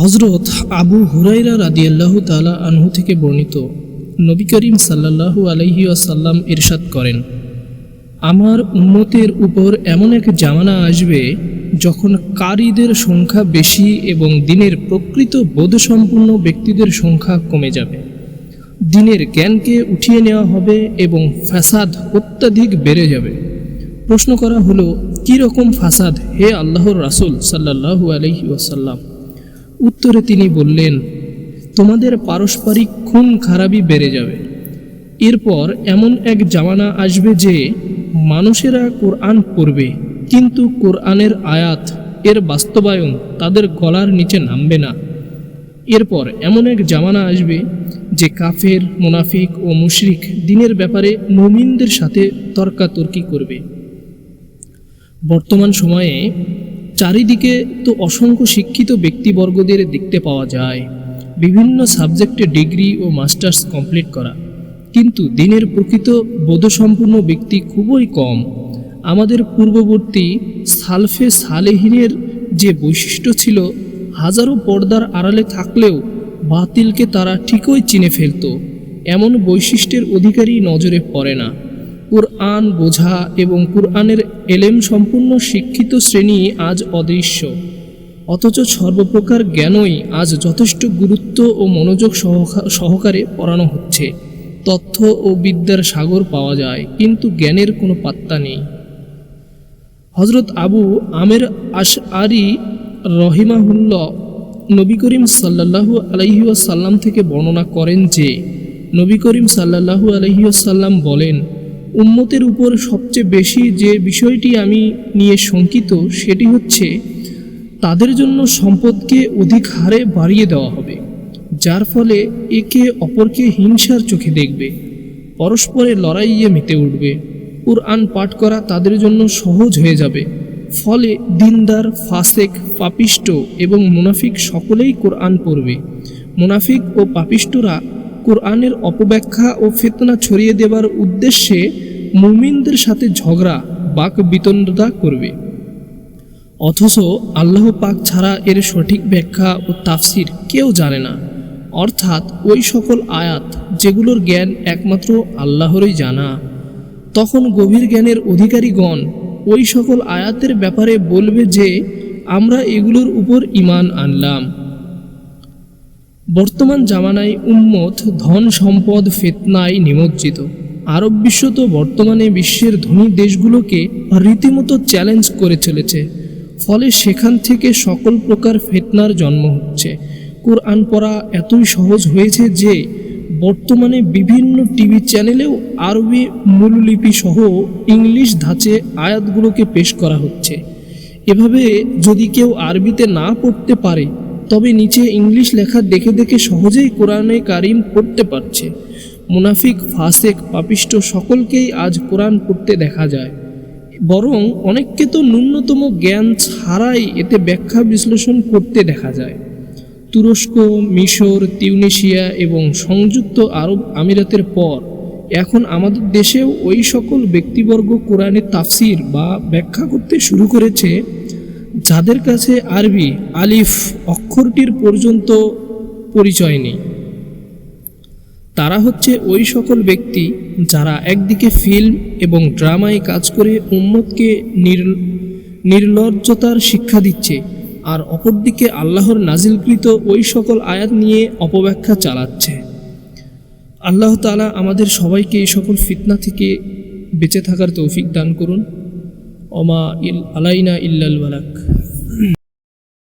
হজরত আবু হুরাইরা রাদিয়াল্লাহু তালা আনহু থেকে বর্ণিত নবী করিম সাল্লাল্লাহু আলাইহি আসাল্লাম ইরশাদ করেন, আমার উন্মতের উপর এমন এক জামানা আসবে যখন কারীদের সংখ্যা বেশি এবং দিনের প্রকৃত বোধসম্পন্ন ব্যক্তিদের সংখ্যা কমে যাবে। দিনের জ্ঞানকে উঠিয়ে নেওয়া হবে এবং ফ্যাসাদ অত্যাধিক বেড়ে যাবে। প্রশ্ন করা হলো, কী রকম ফাসাদ হে আল্লাহর রাসূল সাল্লাল্লাহু আলাইহি ওয়াসাল্লাম? উত্তরে তিনি বললেন, তোমাদের পারস্পরিক খুন খারাপই বেড়ে যাবে। এরপর এমন এক জামানা আসবে যে মানুষেরা কোরআন পড়বে, কিন্তু কোরআনের আয়াত, এর বাস্তবায়ন তাদের গলার নিচে নামবে না। এরপর এমন এক জামানা আসবে যে কাফের, মুনাফিক ও মুশরিক দিনের ব্যাপারে মুমিনদের সাথে তর্কাতর্কি করবে। বর্তমান সময়ে চারিদিকে তো অসংখ্য শিক্ষিত ব্যক্তিবর্গদের দেখতে পাওয়া যায়। বিভিন্ন সাবজেক্টে ডিগ্রি ও মাস্টার্স কমপ্লিট করা। কিন্তু দিনের প্রকৃত বোধসম্পন্ন ব্যক্তি খুবই কম। আমাদের পূর্ববর্তী সালফে সালেহিনের যে বৈশিষ্ট্য ছিল, হাজারো পর্দার আড়ালে থাকলেও বাতিলকে তারা ঠিকই চিনে ফেলত। এমন বৈশিষ্ট্যের অধিকারী নজরে পড়ে না। কুরআন বোঝা এবং কুরআনের এলেম সম্পূর্ণ শিক্ষিত শ্রেণি আজ অদৃশ্য। অথচ সর্বপ্রকার জ্ঞানই আজ যথেষ্ট গুরুত্ব ও মনোযোগ সহকা- সহকারে পড়ানো হচ্ছে। তথ্য ও বিদ্যার সাগর পাওয়া যায়, কিন্তু জ্ঞানের কোনো পাত্তা নেই। হজরত আবু আমের আশ আরি রহিমাহুল্লাহ নবী করিম সাল্লাহু আলহিউসাল্লাম থেকে বর্ণনা করেন যে, নবী করিম সাল্লাহু আলহিউসাল্লাম বলেন উম্মতের উপর সবচেয়ে বেশি যে বিষয়টি আমি নিয়ে শঙ্কিত, সেটি হচ্ছে তাদের জন্য সম্পদকে অধিক হারে বাড়িয়ে দেওয়া হবে, যার ফলে একে অপরকে হিংসার চোখে দেখবে, পরস্পরে লড়াইয়ে মেতে উঠবে। কোরআন পাঠ করা তাদের জন্য সহজ হয়ে যাবে, ফলে দিনদার, ফাসেক, পাপিষ্ট এবং মুনাফিক সকলেই কোরআন পড়বে। মুনাফিক ও পাপিষ্টরা কোরআনের অপব্যাখ্যা ও ফেতনা ছড়িয়ে দেবার উদ্দেশ্যে মুমিনদের সাথে ঝগড়া, বাক বিতণ্ডতা করবে। অথচ আল্লাহ পাক ছাড়া এর সঠিক ব্যাখ্যা ও তাফসির কেউ জানে না। অর্থাৎ ওই সকল আয়াত যেগুলোর জ্ঞান একমাত্র আল্লাহরই জানা। তখন গভীর জ্ঞানের অধিকারীগণ ওই সকল আয়াতের ব্যাপারে বলবে যে, আমরা এগুলোর উপর ইমান আনলাম। বর্তমান জামানায় উম্মত, ধন সম্পদ, ফেতনায় নিমজ্জিত। আরব বিশ্ব তো বর্তমানে বিশ্বের ধনী দেশগুলোকে রীতিমতো চ্যালেঞ্জ করে চলেছে। ফলে সেখান থেকে সকল প্রকার ফেতনার জন্ম হচ্ছে। কোরআন পড়া এতই সহজ হয়েছে যে, বর্তমানে বিভিন্ন টিভি চ্যানেলেও আরবি মূললিপি সহ ইংলিশ ধাঁচে আয়াতগুলোকে পেশ করা হচ্ছে। এভাবে যদি কেউ আরবিতে না পড়তে পারে তবে নিচে ইংলিশ লেখা দেখে দেখে সহজেই কোরআনে কারিম পড়তে পারছে। মুনাফিক, ফাসেক, পাপিষ্ট সকলকেই আজ কোরআন পড়তে দেখা যায়। বরং অনেককে তো ন্যূনতম জ্ঞান ছাড়াই এতে ব্যাখ্যা বিশ্লেষণ করতে দেখা যায়। তুরস্ক, মিশর, তিউনেশিয়া এবং সংযুক্ত আরব আমিরাতের পর এখন আমাদের দেশেও ওই সকল ব্যক্তিবর্গ কোরআনের তাফসির বা ব্যাখ্যা করতে শুরু করেছে। যাদের কাছে আরবি আলিফ অক্ষরটির পর্যন্ত পরিচয় নেই। তারা হচ্ছে ওই সকল ব্যক্তি যারা একদিকে ফিল্ম এবং ড্রামায় কাজ করে উম্মতকে নির- নির্লজ্জতার শিক্ষা দিচ্ছে আর অপরদিকে আল্লাহর নাজিলকৃত ওই সকল আয়াত নিয়ে অপব্যাখ্যা চালাচ্ছে। আল্লাহ তাআলা আমাদের সবাইকে এই সকল ফিতনা থেকে বেঁচে থাকার তৌফিক দান করুন। وما علينا إلا الولك